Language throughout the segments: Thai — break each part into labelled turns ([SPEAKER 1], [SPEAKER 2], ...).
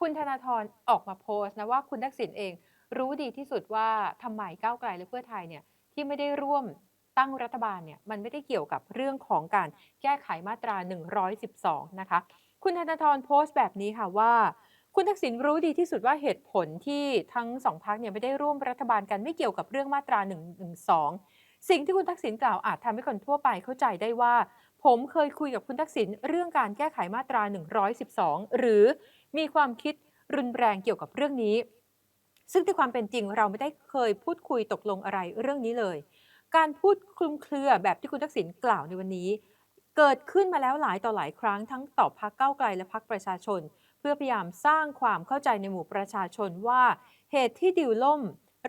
[SPEAKER 1] คุณธนาธรออกมาโพสต์นะว่าคุณทักษิณเองรู้ดีที่สุดว่าทำไมก้าวไกลและเพื่อไทยเนี่ยที่ไม่ได้ร่วมตั้งรัฐบาลเนี่ยมันไม่ได้เกี่ยวกับเรื่องของการแก้ไขมาตรา 112 นะคะ คุณธนาธรโพสต์แบบนี้ค่ะว่า คุณทักษิณรู้ดีที่สุดว่าเหตุผลที่ทั้งสองพักเนี่ยไม่ได้ร่วมรัฐบาลกันไม่เกี่ยวกับเรื่องมาตรา 112 สิ่งที่คุณทักษิณกล่าวอาจทำให้คนทั่วไปเข้าใจได้ว่า ผมเคยคุยกับคุณทักษิณเรื่องการแก้ไขมาตรา 112 หรือ มีความคิดรุนแรงเกี่ยวกับเรื่องนี้ ซึ่งในความเป็นจริงเราไม่ได้เคยพูดคุยตกลงอะไรเรื่องนี้เลย การพูดคลุมเครือแบบที่คุณทักษิณกล่าวในวันนี้ เกิดขึ้นมาแล้วหลายต่อหลายครั้งทั้งต่อพักเก้าไกลและพักประชาชน เพื่อพยายามสร้างความเข้าใจในหมู่ประชาชนว่าเหตุที่ดิวล่ม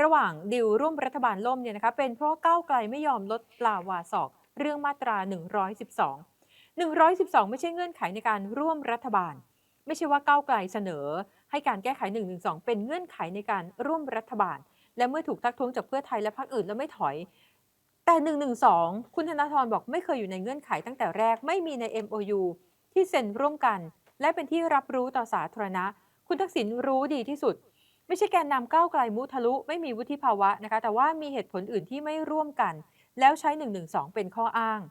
[SPEAKER 1] ระหว่างดิวร่วมรัฐบาลล่มเนี่ยนะคะเป็นเพราะก้าวไกลไม่ยอมลดปลาวาสอก เรื่องมาตรา 112 112 ไม่ใช่เงื่อนไขในการร่วมรัฐบาล ไม่ใช่ว่าก้าวไกลเสนอ ให้การแก้ไข112เป็นเงื่อนไขในการร่วมรัฐบาล และเมื่อถูกทักท้วงจากเพื่อไทยและพรรคอื่นแล้วไม่ถอย แต่112คุณธนาธรบอกไม่เคยอยู่ในเงื่อนไขตั้งแต่แรกไม่มีใน MOU ที่เซ็นร่วมกัน และเป็นที่รับรู้ต่อสาธารณะ คุณทักษิณรู้ดีที่สุด ไม่ใช่แกนนำก้าวไกลมุทะลุ ไม่มีวุฒิภาวะนะคะ แต่ว่ามีเหตุผลอื่นที่ไม่ร่วมกัน แล้วใช้112เป็นข้ออ้าง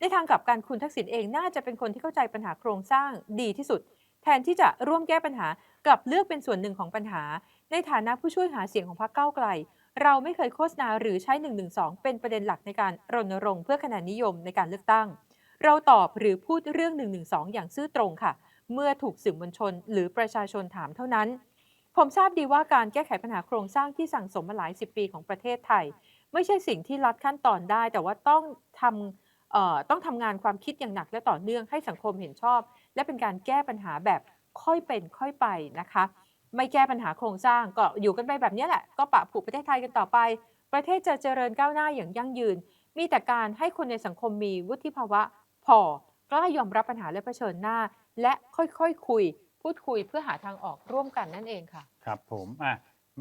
[SPEAKER 1] ในทางกลับกันคุณทักษิณเองน่าจะเป็นคนที่เข้าใจปัญหาโครงสร้างดีที่สุด แทนที่จะร่วมแก้ปัญหากลับเลือกเป็นส่วนหนึ่งของปัญหา ในฐานะผู้ช่วยหาเสียงของพรรคก้าวไกล เราไม่เคยโฆษณาหรือใช้ 112 เป็นประเด็นหลักในการรณรงค์เพื่อคะแนนนิยมในการเลือกตั้ง เราตอบหรือพูดเรื่อง 112 อย่างซื่อตรงค่ะ เมื่อถูกสื่อมวลชน หรือประชาชนถามเท่านั้น ผมทราบดีว่าการแก้ไขปัญหาโครงสร้างที่สั่งสมมาหลายสิบปีของประเทศไทย ไม่ใช่สิ่งที่ลัดขั้นตอนได้ แต่ว่าต้องทำต้องทำงานความคิดอย่างหนักและต่อเนื่องให้สังคมเห็นชอบ และเป็นการแก้ปัญหาแบบค่อยเป็นค่อยไปนะคะ ไม่แก้ปัญหาโครงสร้างก็อยู่กันไปแบบนี้แหละ ก็ปะผูกประเทศไทยกันต่อไป ประเทศจะเจริญก้าวหน้าอย่างยั่งยืน มีแต่การให้คนในสังคมมีวุฒิภาวะ พอกล้ายอมรับปัญหาและเผชิญหน้า และค่อยๆคคุย พูดคุยเพื่อหาทางออกร่วมกันนั่นเองค่ะ
[SPEAKER 2] ครับผมอะ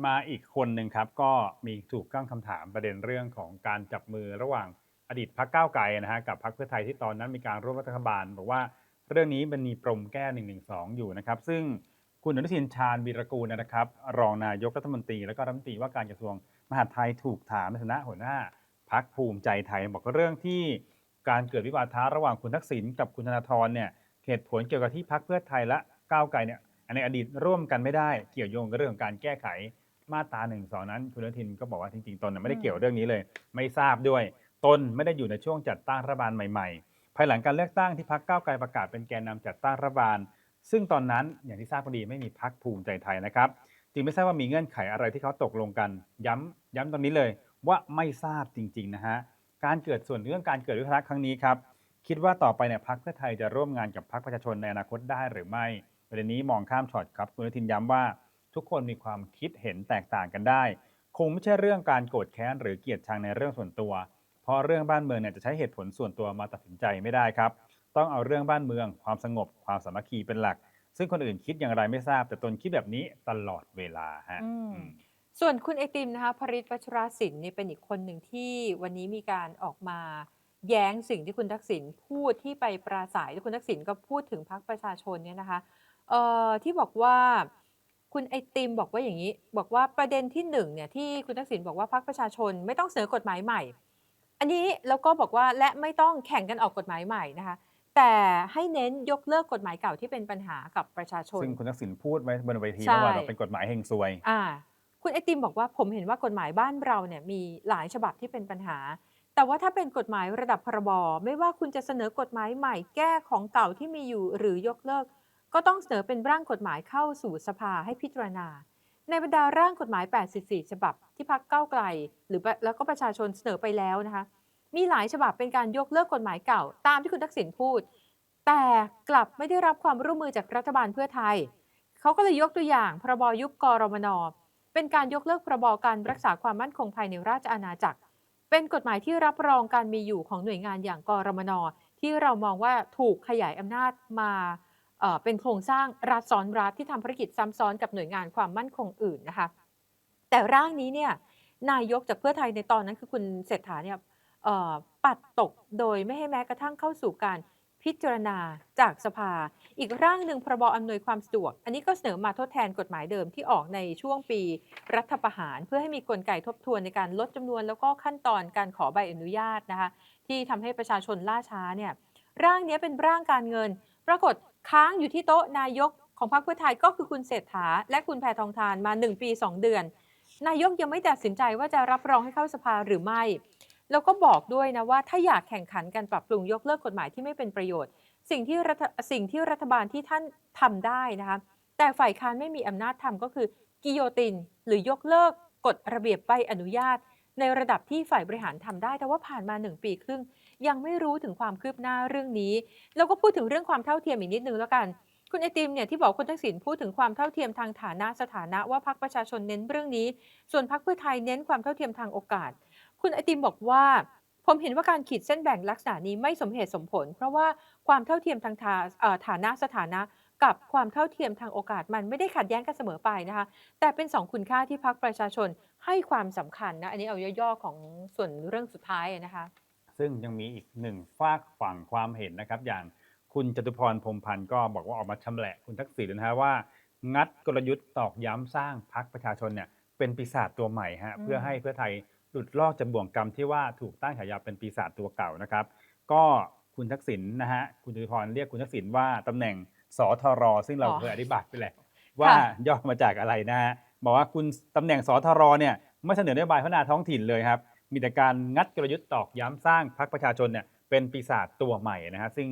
[SPEAKER 2] มาอีกคนหนึ่งครับ ก็มีถูกตั้งคำถามประเด็นเรื่องของการจับมือระหว่างอดีตพักก้าวไกลนะฮะกับพักเพื่อไทยที่ตอนนั้นมีการร่วมรัฐบาลบอกว่า เรื่องนี้มันมีปมแก้1นึอยู่นะครับ ซึ่งคุณอนุทินชาญวีรกูลนะครับ รองนายกรัฐมนตรี แล้วก็รัฐมนตรีว่าการกระทรวงมหาดไทยถูกถามในฐานะหัวหน้าพักภูมิใจไทย บอกว่าเรื่องที่การเกิดวิวาทะระหว่างคุณทักษิณกับคุณธนาธรเนี่ยเหตุผลเกี่ยวกับที่พักเพื่อไทยและก้าวไกลเนี่ยในอดีตร่วมกันไม่ได้เกี่ยวโยงกับเรื่องของการแก้ไขมาตราหนึ่งสองนั้นคุณอนุทินก็บอกว่าจริงๆตนไม่ได้เกี่ยวเรื่องนี้เลย ไม่ทราบด้วย ตนไม่ได้อยู่ในช่วงจัดตั้งรัฐบาลใหม่ๆ ภายหลังการเลือกตั้งที่พักเก้าไกลประกาศเป็นแกนนำจัดตั้งรัฐบาล ซึ่งตอนนั้นอย่างที่ทราบพอดีไม่มีพักภูมิใจไทยนะครับ จึงไม่ทราบว่ามีเงื่อนไขอะไรที่เขาตกลงกัน ย้ำย้ำตรงนี้เลยว่าไม่ทราบจริงๆนะฮะการเกิดส่วนเรื่องการเกิดวิพากษ์ครั้งนี้ครับคิดว่าต่อไปเนี่ยพักเพื่อไทยจะร่วมงานกับพักประชาชนในอนาคตได้หรือไม่ประเด็นนี้มองข้ามช็อตครับคุณอนุทินย้ำว่าทุกคนมีความคิดเห็นแตกต่างกันได้ คงไม่ใช่เรื่องการโกรธแค้นหรือเกลียดชังในเรื่องส่วนตัว เพราะเรื่องบ้านเมืองเนี่ยจะใช้เหตุผลส่วนตัวมาตัดสินใจไม่ได้ครับ ต้องเอาเรื่องบ้านเมือง ความสงบ ความสามัคคีเป็นหลัก ซึ่งคนอื่นคิดอย่างไรไม่ทราบ แต่ตนคิดแบบนี้ตลอดเวลาฮะ
[SPEAKER 1] อืม
[SPEAKER 2] อืม
[SPEAKER 1] ส่วนคุณไอติมนะคะพริตวัชรศิลป์นี่เป็นอีกคนหนึ่งที่วันนี้มีการออกมาแย้งสิ่งที่คุณทักษิณพูดที่ไปปราศัยแล้วคุณทักษิณก็พูดถึงพรรคประชาชนเนี่ยนะคะเอ่อที่บอกว่าคุณไอติมบอกว่าอย่างนี้ บอกว่าประเด็นที่หนึ่งเนี่ยที่คุณทักษิณบอกว่าพรรคประชาชนไม่ต้องเสนอกฎหมายใหม่ อันนี้แล้วก็บอกว่าและไม่ต้องแข่งกันออกกฎหมายใหม่นะคะ แต่ให้เน้นยกเลิกกฎหมายเก่าที่เป็นปัญหากับประชาชน
[SPEAKER 2] ซึ่งคุณทักษิณพูดไว้บนเวที
[SPEAKER 1] ใช่
[SPEAKER 2] เมื่อวานว่าเป็นกฎหมายเฮงซวย
[SPEAKER 1] อ่า คุณไอติมบอกว่าผมเห็นว่ากฎหมายบ้านเราเนี่ยมีหลายฉบับที่เป็นปัญหา แต่ว่าถ้าเป็นกฎหมายระดับพรบไม่ว่าคุณจะเสนอกฎหมายใหม่แก้ของเก่าที่มีอยู่หรือยกเลิก ก็ต้องเสนอเป็นร่างกฎหมายเข้าสู่สภาให้พิจารณา ในบรรดาร่างกฎหมาย 84 ฉบับที่พักเก้าวไกล หรือแล้วก็ประชาชนเสนอไปแล้วนะคะ มีหลายฉบับเป็นการยกเลิกกฎหมายเก่า ตามที่คุณทักษิณพูด แต่กลับไม่ได้รับความร่วมมือจากรัฐบาลเพื่อไทย เขาก็เลยยกตัวอย่างพรบยุบกรมนเป็นการยกเลิกพรบการรักษาความมั่นคงภายในราชอาณาจักร เป็นกฎหมายที่รับรองการมีอยู่ของหน่วยงานอย่างกรมนที่เรามองว่าถูกขยายอำนาจมาเป็นโครงสร้างรัฐซ้อนรัฐที่ทำภารกิจซ้ำซ้อนกับหน่วยงานความมั่นคงอื่นนะคะ แต่ร่างนี้เนี่ยนายกจากเพื่อไทยในตอนนั้นคือคุณเศรษฐาเนี่ย ปัดตกโดยไม่ให้แม้กระทั่งเข้าสู่การพิจารณาจากสภา อีกร่างหนึ่งพรบอำนวยความสะดวก อันนี้ก็เสนอมาทดแทนกฎหมายเดิมที่ออกในช่วงปีรัฐประหาร เพื่อให้มีกลไกทบทวนในการลดจำนวน แล้วก็ขั้นตอนการขอใบอนุญาตนะคะที่ทำให้ประชาชนล่าช้าเนี่ยร่างนี้เป็นร่างการเงิน ปรากฏค้างอยู่ที่โต๊ะนายกของพรรคเพื่อไทยก็คือคุณเศรษฐา และคุณแพทองทานมา 1 ปี 2 เดือน นายกยังไม่ตัดสินใจว่าจะรับรองให้เข้าสภาหรือไม่ แล้วก็บอกด้วยนะว่าถ้าอยากแข่งขันกันปรับปรุงยกเลิกกฎหมายที่ไม่เป็นประโยชน์ สิ่งที่รัฐสิ่งที่รัฐบาลที่ท่านทำได้นะคะแต่ฝ่ายค้านไม่มีอำนาจทำก็คือกิโยติน หรือยกเลิกกฎระเบียบใบอนุญาต ในระดับที่ฝ่ายบริหารทำได้ แต่ว่าผ่านมา 1 ปีครึ่ง ยังไม่รู้ถึงความคืบหน้าเรื่องนี้ แล้วก็พูดถึงเรื่องความเท่าเทียมอีกนิดนึงแล้วกัน คุณไอติมเนี่ยที่บอกคุณทักษิณพูดถึงความเท่าเทียมทางฐานะสถานะว่าพรรคประชาชนเน้นเรื่องนี้ ส่วนพรรคเพื่อไทยเน้นความเท่าเทียมทางโอกาส คุณไอติมบอกว่า ผมเห็นว่าการขีดเส้นแบ่งลักษณะนี้ไม่สมเหตุสมผล เพราะว่าความเท่าเทียมทางฐาเอ่อฐานะสถานะ กับความเท่าเทียมทางโอกาสมันไม่ได้ขัดแย้งกันเสมอไปนะคะ แต่เป็นสองคุณค่าที่พรรคประชาชนให้ความสำคัญนะ อันนี้เอาย่อๆของส่วนเรื่องสุดท้ายนะคะ
[SPEAKER 2] ซึ่งยังมีอีกหนึ่งฝากฝั่งความเห็นนะครับ อย่างคุณจตุพรพรหมพันธ์ก็บอกว่าออกมาชำแหละคุณทักษิณนะฮะว่า งัดกลยุทธ์ตอกย้ำสร้างพรรคประชาชนเนี่ยเป็นปีศาจตัวใหม่ฮะ
[SPEAKER 1] อืม
[SPEAKER 2] เพื่อให้เพื่อไทย หลุดลอกจากบ่วงกรรมที่ว่าถูกตั้งฉายาเป็นปีศาจตัวเก่านะครับ ก็คุณทักษิณนะฮะคุณจตุพรเรียกคุณทักษิณว่าตำแหน่งสทร ซึ่งเรา
[SPEAKER 1] อ๋อ
[SPEAKER 2] เคยอธิบายไปแล้วว่าย่อมาจากอะไรนะฮะบอกว่าคุณตำแหน่งสทรเนี่ยไม่เสนอนโยบายพัฒนาท้องถิ่นเลยครับมีแต่การงัดกลยุทธ์ตอกย้ำสร้างพรรคประชาชนเนี่ยเป็นปีศาจตัวใหม่นะฮะซึ่ง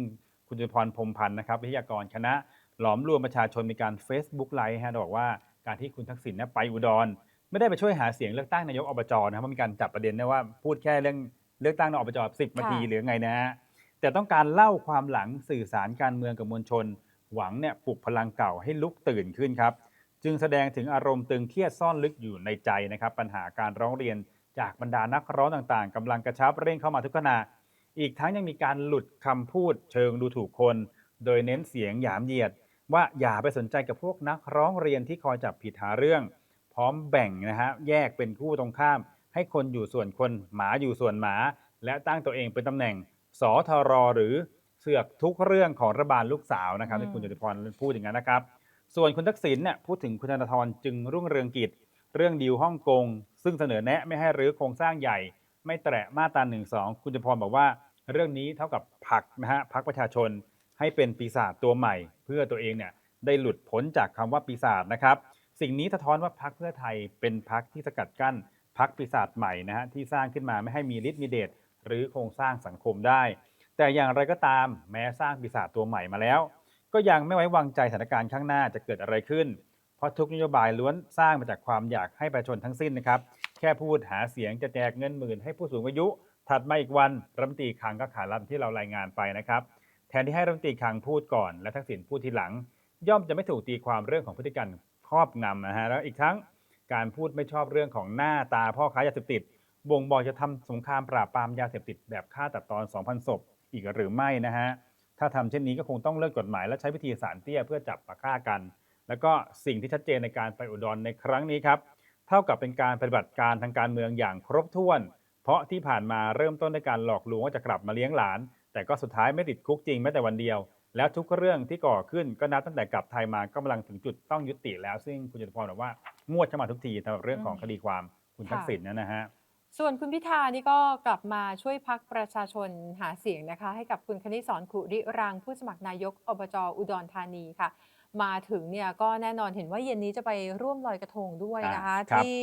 [SPEAKER 2] คุณจตุพรพรหมพันธ์นะครับวิทยากรคณะหลอมรวมประชาชนมีการ Facebook ไลฟ์ฮะบอกว่าการที่คุณทักษิณเนี่ยไปอุดร ไม่ได้ไปช่วยหาเสียงเลือกตั้งนายกอบจนะครับเพราะมีการจับประเด็นได้ว่าพูดแค่เรื่องเลือกตั้งนายกอบจ10นาที
[SPEAKER 1] ค่ะ
[SPEAKER 2] หรือไงนะฮะแต่ต้องการเล่าความหลังสื่อสารการเมืองกับมวลชน หวังเนี่ยปลุกพลังเก่าให้ลุกตื่นขึ้นครับ จึงแสดงถึงอารมณ์ตึงเครียดซ่อนลึกอยู่ในใจนะครับ ปัญหาการร้องเรียนจากบรรดานักร้องต่างๆกำลังกระชับเร่งเข้ามาทุกขณะอีกทั้งยังมีการหลุดคำพูดเชิงดูถูกคน โดยเน้นเสียงหยามเหยียด ว่าอย่าไปสนใจกับพวกนักร้องเรียนที่คอยจับผิดหาเรื่องพ ร้อมแบ่งนะฮะแยกเป็นคู่ตรงข้าม ให้คนอยู่ส่วนคนหมาอยู่ส่วนหมา และตั้งตัวเองเป็นตำแหน่งสทรหรือเสือกทุกเรื่องของรัฐบาลลูกสาวนะครับ
[SPEAKER 1] อืม
[SPEAKER 2] ที่คุณจตุพรพูดอย่างนั้นนะครับ ส่วนคุณทักษิณเนี่ยพูดถึงคุณธนาธรจึงรุ่งเรืองกิจ เรื่องดีลฮ่องกง ซึ่งเสนอแนะไม่ให้รื้อโครงสร้างใหญ่ ไม่แตะมาตราหนึ่งสองคุณจตุพรบอกว่า เรื่องนี้เท่ากับผลักนะฮะพักประชาชนให้เป็นปีศาจตัวใหม่ เพื่อตัวเองเนี่ยได้หลุดพ้นจากคำว่าปีศาจนะครับ สิ่งนี้สะท้อนว่าพักเพื่อไทยเป็นพักที่สกัดกั้นพักปีศาจใหม่นะฮะที่สร้างขึ้นมาไม่ให้มีฤทธิ์มีเดชหรือโครงสร้างสังคมได้ แต่อย่างไรก็ตามแม้สร้างปีศาจตัวใหม่มาแล้ว ก็ยังไม่ไว้วางใจสถานการณ์ข้างหน้าจะเกิดอะไรขึ้น เพราะทุกนโยบายล้วนสร้างมาจากความอยากให้ประชาชนทั้งสิ้นนะครับแค่พูดหาเสียงจะแจกเงินหมื่นให้ผู้สูงอายุ ถัดมาอีกวันรัฐมนตรีคลังก็ขารับที่เรารายงานไปนะครับแทนที่ให้รัฐมนตรีคลังพูดก่อน และทักษิณพูดทีหลัง ย่อมจะไม่ถูกตีความเรื่องของพฤติกรรม ครอบงำนะฮะแล้วอีกทั้งการพูดไม่ชอบเรื่องของหน้าตาพ่อค้ายาเสพติดบ่งบอกจะทำสงครามปราบปรามยาเสพติดแบบฆ่าตัดตอน 2,000 ศพ อีกหรือไม่นะฮะถ้าทำเช่นนี้ก็คงต้องเลิกกฎหมาย และใช้วิธีสารเตี้ยเพื่อจับมาฆ่ากัน แล้วก็สิ่งที่ชัดเจนในการไปอุดรในครั้งนี้ครับเท่ากับเป็นการปฏิบัติการทางการเมืองอย่างครบถ้วน เพราะที่ผ่านมาเริ่มต้นด้วยการหลอกลวงว่าจะกลับมาเลี้ยงหลาน แต่ก็สุดท้ายไม่ติดคุกจริงแม้แต่วันเดียว แล้วทุกเรื่องที่ก่อขึ้นก็นับตั้งแต่กลับไทยมาก็กำลังถึงจุดต้องยุติแล้ว ซึ่งคุณจตุพรบอกว่างวดเข้ามาทุกทีสำหรับเรื่องของคดีความคุณทักษิณนะฮะ
[SPEAKER 1] ส่วนคุณพิธานี่ก็กลับมาช่วยพักประชาชนหาเสียงนะคะ ให้กับคุณคณิตสอนขุริรังผู้สมัครนายกอบจอุดรธานีค่ะ มาถึงเนี่ยก็แน่นอนเห็นว่าเย็นนี้จะไปร่วมลอยกระทงด้วยนะคะ
[SPEAKER 2] อ่าครับ
[SPEAKER 1] ที่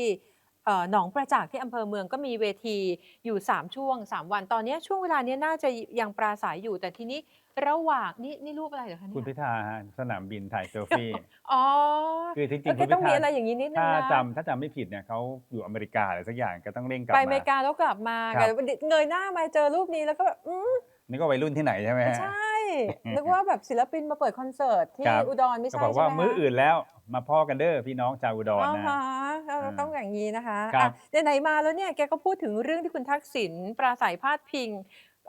[SPEAKER 1] เอ่อหนองประจักษ์ที่อำเภอเมืองก็มีเวทีอยู่ 3 ช่วง 3 วันตอนเนี้ยช่วงเวลาเนี้ยน่าจะยังปราศัยอยู่ แต่ทีนี้ระหว่างนี่นี่รูปอะไรเหรอคะ
[SPEAKER 2] คุณ
[SPEAKER 1] เนี่ย
[SPEAKER 2] พิธาฮะสนามบินถ่ายเซลฟี่
[SPEAKER 1] อ๋อ
[SPEAKER 2] คือจริง
[SPEAKER 1] เออ
[SPEAKER 2] ๆ
[SPEAKER 1] แก
[SPEAKER 2] คุณ
[SPEAKER 1] ต้อง
[SPEAKER 2] พิ
[SPEAKER 1] มี
[SPEAKER 2] ธา
[SPEAKER 1] อะไรอย่างนี้นิดนึง
[SPEAKER 2] ถ้า
[SPEAKER 1] นะ
[SPEAKER 2] จำถ้าจำไม่ผิดเนี่ยเขาอยู่อเมริกาอะไรสักอย่างก็ต้องเร่งกลับ
[SPEAKER 1] ไป
[SPEAKER 2] มา
[SPEAKER 1] อเมริกาแล้วกลับมา
[SPEAKER 2] ครับ
[SPEAKER 1] เงยหน้ามาเจอรูปนี้แล้วก็แบบอืม
[SPEAKER 2] นี่ก็วัยรุ่นที่ไหนใช่ไหมฮะ
[SPEAKER 1] ใช่ นึกว่าแบบศิลปินมาเปิดคอนเสิร์ตที่
[SPEAKER 2] ครับ
[SPEAKER 1] อุดรไม่
[SPEAKER 2] ก็
[SPEAKER 1] ใช่
[SPEAKER 2] บอกว่า
[SPEAKER 1] ใช่ไห
[SPEAKER 2] มื้อ
[SPEAKER 1] คะ
[SPEAKER 2] อื่นแล้วมาพ่อกันเด้อพี่น้องชาวอุดร
[SPEAKER 1] อ๋อ
[SPEAKER 2] นะ
[SPEAKER 1] ฮะเรา
[SPEAKER 2] อ่า
[SPEAKER 1] ต้องอย่างนี้นะคะ
[SPEAKER 2] ครับ
[SPEAKER 1] อะไหนๆมาแล้วเนี่ยแกก็พูดถึงเรื่องที่คุณทักษิณปราศัยพาดพิง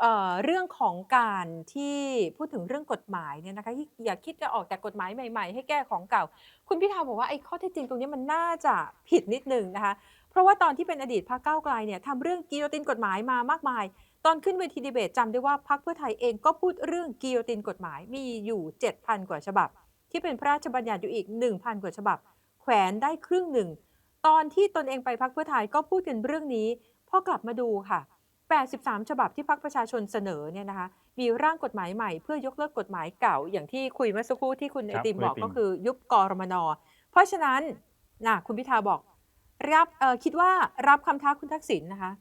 [SPEAKER 1] เอ่อเรื่องของการที่พูดถึงเรื่องกฎหมายเนี่ยนะคะที่อย่าคิดจะออกแต่กฎหมายใหม่ ๆ ให้แก้ของเก่า คุณพิธาบอกว่าไอ้ข้อเท็จจริงตรงนี้มันน่าจะผิดนิดนึงนะคะ เพราะว่าตอนที่เป็นอดีตพรรคก้าวไกลเนี่ยทำเรื่องกิโยตินกฎหมายมามากมาย ตอนขึ้นเวทีดีเบตจำได้ว่าพรรคเพื่อไทยเองก็พูดเรื่องกิโยตินกฎหมายมีอยู่ 7,000 กว่าฉบับ ที่เป็นพระราชบัญญัติอยู่อีก 1,000 กว่าฉบับ แขวนได้ครึ่งหนึ่ง ตอนที่ตนเองไปพักเพื่อไทยก็พูดกันเรื่องนี้พอกลับมาดูค่ะ 83 ฉบับที่พักประชาชนเสนอเนี่ยนะคะมีร่างกฎหมายใหม่เพื่อยกเลิกกฎหมายเก่า อย่างที่คุยเมื่อสักครู่ที่คุณไอ
[SPEAKER 2] ครับ
[SPEAKER 1] ติม
[SPEAKER 2] คุณ
[SPEAKER 1] บอก
[SPEAKER 2] ไอติม
[SPEAKER 1] ก็คือยุบกรมนเพราะฉะนั้นนะคุณพิธาบอก รับเอ่อคิดว่ารับคำท้าคุณทักษิณนะคะ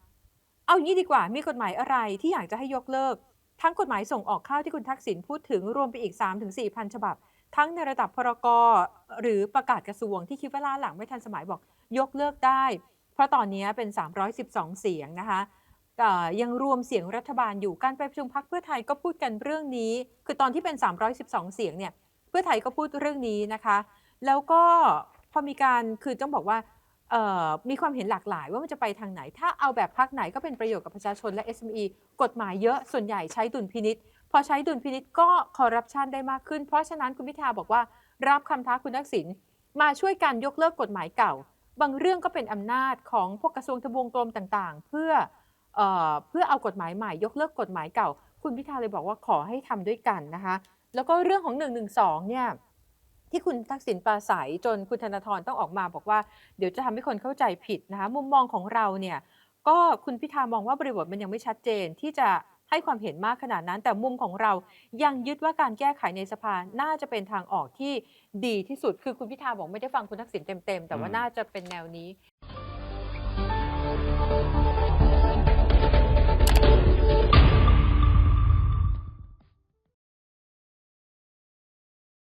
[SPEAKER 1] เอาอย่างนี้ดีกว่ามีกฎหมายอะไรที่อยากจะให้ยกเลิก ทั้งกฎหมายส่งออกข้าวที่คุณทักษิณพูดถึงรวมไปอีก 3-4พันฉบับ ทั้งในระดับพรกหรือประกาศกระทรวงที่คิดว่าล้าหลังไม่ทันสมัยบอกยกเลิกได้ เพราะตอนนี้เป็น 312 เสียงนะคะยังรวมเสียงรัฐบาลอยู่การไปประชุมพักเพื่อไทยก็พูดกันเรื่องนี้ คือตอนที่เป็น 312 เสียงเนี่ยเพื่อไทยก็พูดเรื่องนี้นะคะ แล้วก็พอมีการคือต้องบอกว่า มีความเห็นหลากหลายว่ามันจะไปทางไหน ถ้าเอาแบบพักไหนก็เป็นประโยชน์กับประชาชนและ SME กฎหมายเยอะส่วนใหญ่ใช้ดุลพินิษพอใช้ดุลพินิษก็คอร์รัปชันได้มากขึ้น เพราะฉะนั้นคุณพิธาบอกว่า รับคำท้าคุณทักษิณมาช่วยกันยกเลิกกฎหมายเก่า บางเรื่องก็เป็นอำนาจของพวกกระทรวงทบวงกรมต่างๆ เพื่อเออเพื่อเอากฎหมายใหม่ยกเลิกกฎหมายเก่า คุณพิธาเลยบอกว่าขอให้ทำด้วยกันนะคะ แล้วก็เรื่องของ1นึเนี่ย ที่คุณทักษิณปราศัยจนคุณธนาธรต้องออกมาบอกว่าเดี๋ยวจะทำให้คนเข้าใจผิดนะคะมุมมองของเราเนี่ยก็คุณพิธามองว่าบริบทมันยังไม่ชัดเจนที่จะให้ความเห็นมากขนาดนั้น แต่มุมของเรายังยึดว่าการแก้ไขในสภาน่าจะเป็นทางออกที่ดีที่สุด คือคุณพิธาบอกไม่ได้ฟังคุณทักษิณเต็มๆ แต่ว่า
[SPEAKER 2] อืม
[SPEAKER 1] น่าจะเป็นแนวนี้「